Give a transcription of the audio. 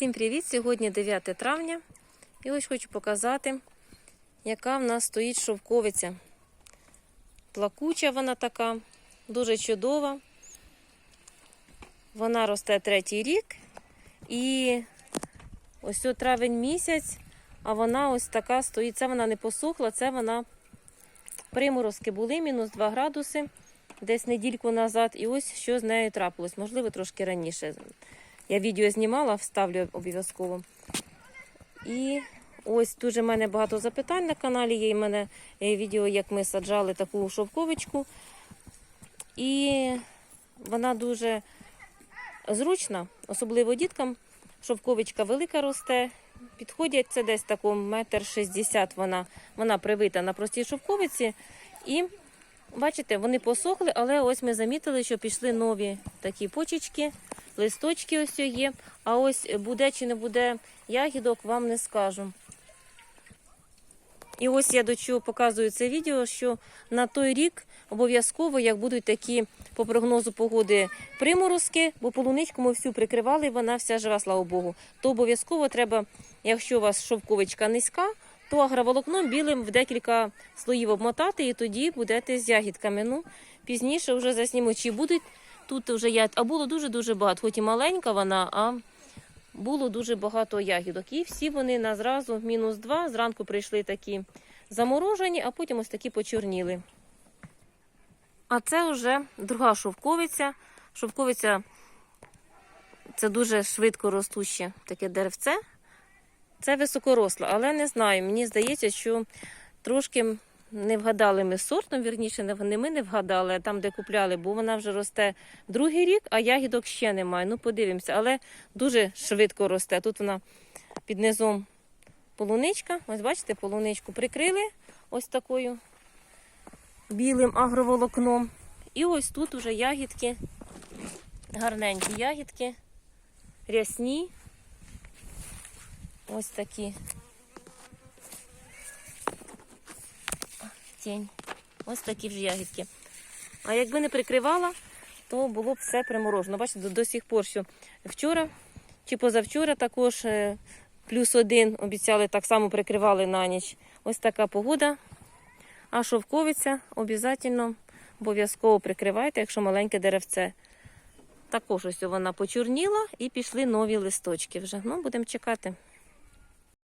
Всім привіт! Сьогодні 9 травня. І ось хочу показати, яка в нас стоїть шовковиця. Плакуча вона така, дуже чудова. Вона росте третій рік. І ось о травень місяць, а вона ось така стоїть. Це вона не посохла, це вона приморозки були, мінус 2 градуси, десь недільку назад. І ось що з нею трапилось. Можливо, трошки раніше. Я відео знімала, вставлю обов'язково. І ось дуже в мене багато запитань на каналі. Є в мене е, відео, як ми саджали таку шовковичку. І вона дуже зручна, особливо діткам. Шовковичка велика росте. Підходять це десь тако метр шістдесят. Вона, вона привита на простій шовковиці. І бачите, вони посохли, але ось ми замітили, що пішли нові такі почечки листочки ось є. А ось буде чи не буде ягідок, вам не скажу. І ось я до чого показую це відео, що на той рік обов'язково, як будуть такі по прогнозу погоди приморозки, бо полуничку ми всю прикривали, і вона вся жива, слава Богу. То обов'язково треба, якщо у вас шовковичка низька, то агроволокном білим в декілька слоїв обмотати, і тоді будете з ягідками. Ну, пізніше вже засніму, чи будуть Тут вже я, а було дуже-дуже багато, хоч і маленька вона, а було дуже багато ягідок. І всі вони на зразу мінус два. Зранку прийшли такі заморожені, а потім ось такі почорніли. А це вже друга шовковиця. Шовковиця це дуже швидко ростуще таке деревце. Це високоросло, але не знаю. Мені здається, що трошки не вгадали ми сортом, вірніше, не ми не вгадали, а там, де купляли, бо вона вже росте другий рік, а ягідок ще немає. Ну, подивимося, але дуже швидко росте. Тут вона під низом полуничка. Ось бачите, полуничку прикрили ось такою білим агроволокном. І ось тут вже ягідки, гарненькі ягідки, рясні. Ось такі. Тінь. Ось такі вже ягідки. А якби не прикривала, то було б все приморожено. Бачите, до, до сих пор, що вчора чи позавчора також е, плюс один обіцяли, так само прикривали на ніч. Ось така погода. А шовковиця обов'язково обов'язково прикривайте, якщо маленьке деревце. Також ось вона почорніла і пішли нові листочки вже. Ну, будемо чекати.